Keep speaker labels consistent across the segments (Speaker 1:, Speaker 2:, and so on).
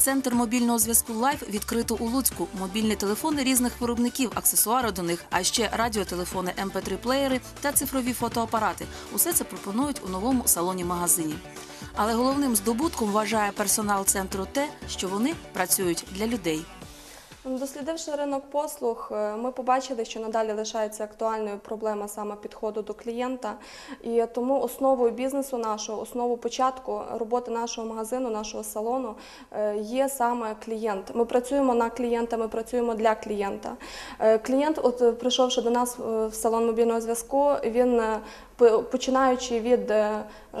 Speaker 1: Центр мобільного зв'язку Лайф відкрито у Луцьку. Мобільні телефони різних виробників, аксесуари до них, а ще радіотелефони, mp3 плеєри та цифрові фотоапарати. Усе це пропонують у новому салоні-магазині. Але головним здобутком вважає персонал центру те, що вони працюють для людей.
Speaker 2: Дослідивши ринок послуг, е, ми побачили, що надалі лишається актуальною проблема саме підходу до клієнта. І тому основою бізнесу нашого, основу початку роботи нашого магазину, нашого салону е, є саме клієнт. Ми працюємо на клієнта, ми працюємо для клієнта. Е, Клієнт, от прийшовши до нас в салон мобільного зв'язку, він починаючи від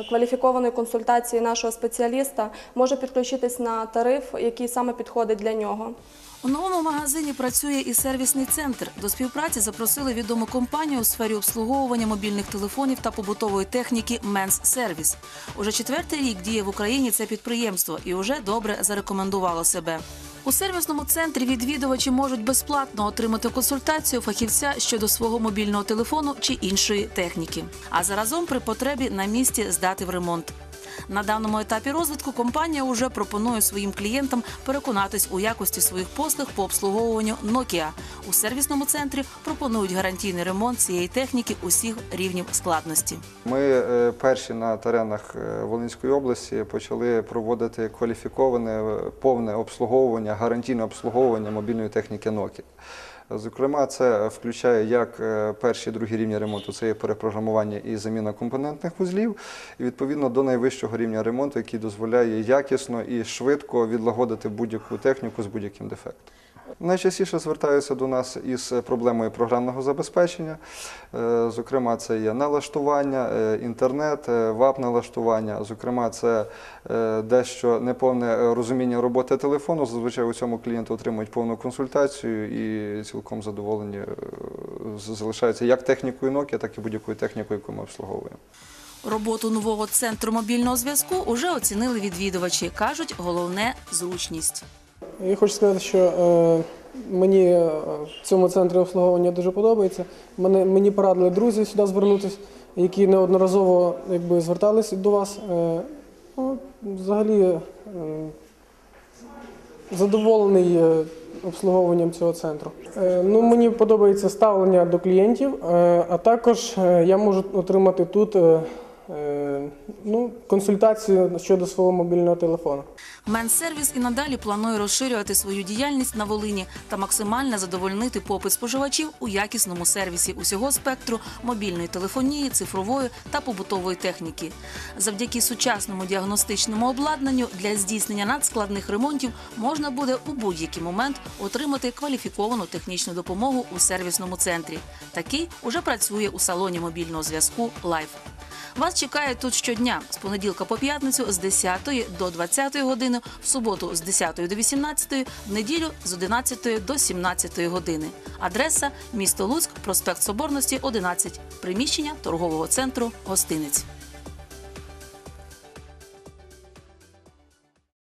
Speaker 2: кваліфікованої консультації нашого спеціаліста, може підключитись на тариф, який саме підходить для нього.
Speaker 1: У новому магазині працює і сервісний центр. До співпраці запросили відому компанію у сфері обслуговування мобільних телефонів та побутової техніки Менс Сервіс. Уже четвертий рік діє в Україні це підприємство і вже добре зарекомендувало себе. У сервісному центрі відвідувачі можуть безплатно отримати консультацію фахівця щодо свого мобільного телефону чи іншої техніки, а заразом при потребі на місці здати в ремонт. На даному етапі розвитку компанія вже пропонує своїм клієнтам переконатись у якості своїх послуг по обслуговуванню Nokia. У сервісному центрі пропонують гарантійний ремонт цієї техніки усіх рівнів складності.
Speaker 3: Ми е, перші на теренах е, Волинської області почали проводити кваліфіковане е, повне обслуговування, гарантійне обслуговування мобільної техніки Nokia. Зокрема, це включає як перші перші другі рівні ремонту, це є перепрограмування і заміна компонентних вузлів, і відповідно до найвищого рівня ремонту, який дозволяє якісно і швидко відлагодити будь-яку техніку з будь-яким дефектом. Найчастіше звертаються до нас із проблемою програмного забезпечення. Е, Зокрема, це є налаштування, е, інтернет, е, ВАП-налаштування. Зокрема, це е, дещо неповне е, розуміння роботи телефону. Зазвичай у цьому клієнти отримують повну консультацію і цілком задоволені е, залишаються як технікою Nokia, так і будь-якою технікою, яку ми обслуговуємо.
Speaker 1: Роботу нового центру мобільного зв'язку уже оцінили відвідувачі. кажуть, головне зручність.
Speaker 4: Я хочу сказати, що е, мені е, в цьому центрі обслуговування дуже подобається. Мене, мені порадили друзі сюди звернутися, які неодноразово якби, зверталися до вас. Е, ну, взагалі е, задоволений е, обслуговуванням цього центру. Е, ну, мені подобається ставлення до клієнтів, е, а також е, я можу отримати тут е, е, ну, консультацію щодо свого мобільного телефону.
Speaker 1: Менсервіс і надалі планує розширювати свою діяльність на Волині та максимально задовольнити попит споживачів у якісному сервісі усього спектру мобільної телефонії, цифрової та побутової техніки. Завдяки сучасному діагностичному обладнанню для здійснення надскладних ремонтів можна буде у будь-який момент отримати кваліфіковану технічну допомогу у сервісному центрі. Такий уже працює у салоні мобільного зв'язку Лайф. Вас чекає тут щодня з понеділка по п'ятницю з 10 до 20 години, в суботу з 10 до 18, в неділю з 11 до 17 години. Адреса місто Луцьк, проспект Соборності, 11, приміщення торгового центру Гостиниць.